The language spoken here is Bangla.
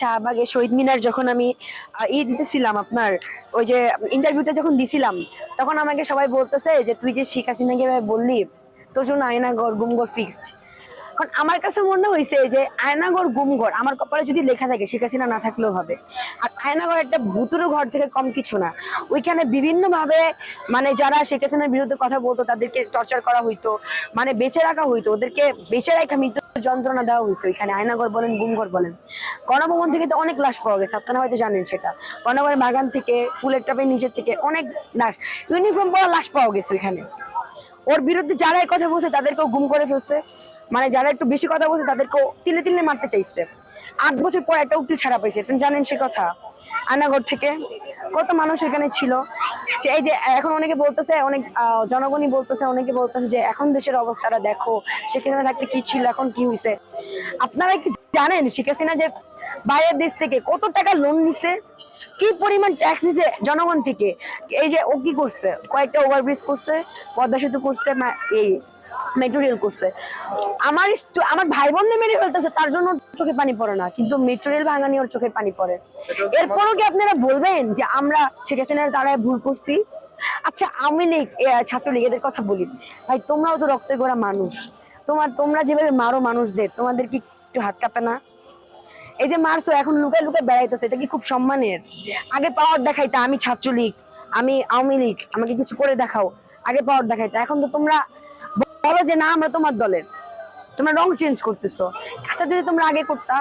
শাহবাগে শহীদ মিনার যখন আমি ই দিতেছিলাম আপনার, ওই যে ইন্টারভিউটা যখন দিছিলাম, তখন আমাকে সবাই বলতেছে যে, তুই যে শেখ হাসিনাকে বললি, তোর জন্য আয়নাগর, গুমগর ফিক্সড কারণ আমার কাছে মনে হয়েছে যে, আয়নাগর গুমঘর আমার কপালে যদি লেখা থাকে, শেখ হাসিনা না থাকলেও হবে। আর আয়নাগর একটা ভুতুরো ঘর থেকে কম কিছু না। ওইখানে বিভিন্ন ভাবে মানে যারা শেখ হাসিনার বিরুদ্ধে কথা বলতো, তাদেরকে টর্চার করা হইতো মানে বেঁচে রাখা হইতো, ওদেরকে বেঁচে রাখা মৃত্যু যন্ত্রণা দেওয়া হয়েছে ওইখানে। আয়নাগর বলেন, গুমঘর বলেন। গণভবন থেকে তো অনেক লাশ পাওয়া গেছে, আপনারা হয়তো জানেন সেটা। গণভবনের বাগান থেকে, ফুলের টাপের নিচের থেকে অনেক লাশ ইউনিফর্ম পরা লাশ পাওয়া গেছে ওইখানে। ওর বিরুদ্ধে যারা এই কথা বলছে, তাদেরকেও গুম করে ফেলছে। মানে যারা একটু বেশি কথা বলছে, তাদেরকেও তিলে তিলে মারতে চাইছে। আট বছর পর একটা উকিল ছাড়া পাইছে, আপনি জানেন সে কথা। আনাগর থেকে কত মানুষ এখানে ছিল। এই যে, এখন অনেকে বলতেছে, অনেক জনগণই বলতেছে, অনেকে বলতেছে যে, এখন দেশের অবস্থাটা দেখো সেখানে থাকতে কি ছিল, এখন কি হয়েছে আপনারা কি জানেন শেখ হাসিনা যে বাইরের দেশ থেকে কত টাকা লোন নিছে? কি পরিমাণ ট্যাক্স নিছে জনগণ থেকে? এই যে ও কি করছে? কয়েকটা ওভারব্রিজ করছে, পদ্মা সেতু করছে এই মেট্রো রেল করছে। আমার আমার ভাই বোন মেরে ফেলতেছে তার জন্য চোখে পানি পড়ে না কিন্তু মেট্রো রেল ভাঙানি ওর চোখে পানি পড়ে। এরপরও কি আপনারা বলবেন যে আমরা শেখ হাসিনার দ্বারায় ভুল করছি? আচ্ছা আওয়ামী লীগ ছাত্রলীগ এদের কথা বলি। ভাই তোমরাও তো রক্তে গড়া মানুষ। তোমার তোমরা যেভাবে মারো মানুষদের তোমাদের কি একটু হাত কাঁপে না? এই যে মারছো এখন লুকায় লুকায় বেড়াইতেছে এটা কি খুব সম্মানের? আগে পাওয়ার দেখাইতে আমি ছাত্রলীগ আমি আওয়ামী লীগ আমাকে কিছু করে দেখাও। আগে পাওয়ার দেখাইতে এখন তো তোমরা বলো যে না, আমরা তোমার দলের। তোমরা রং চেঞ্জ করতেছো। কাজটা যদি তোমরা আগে করতা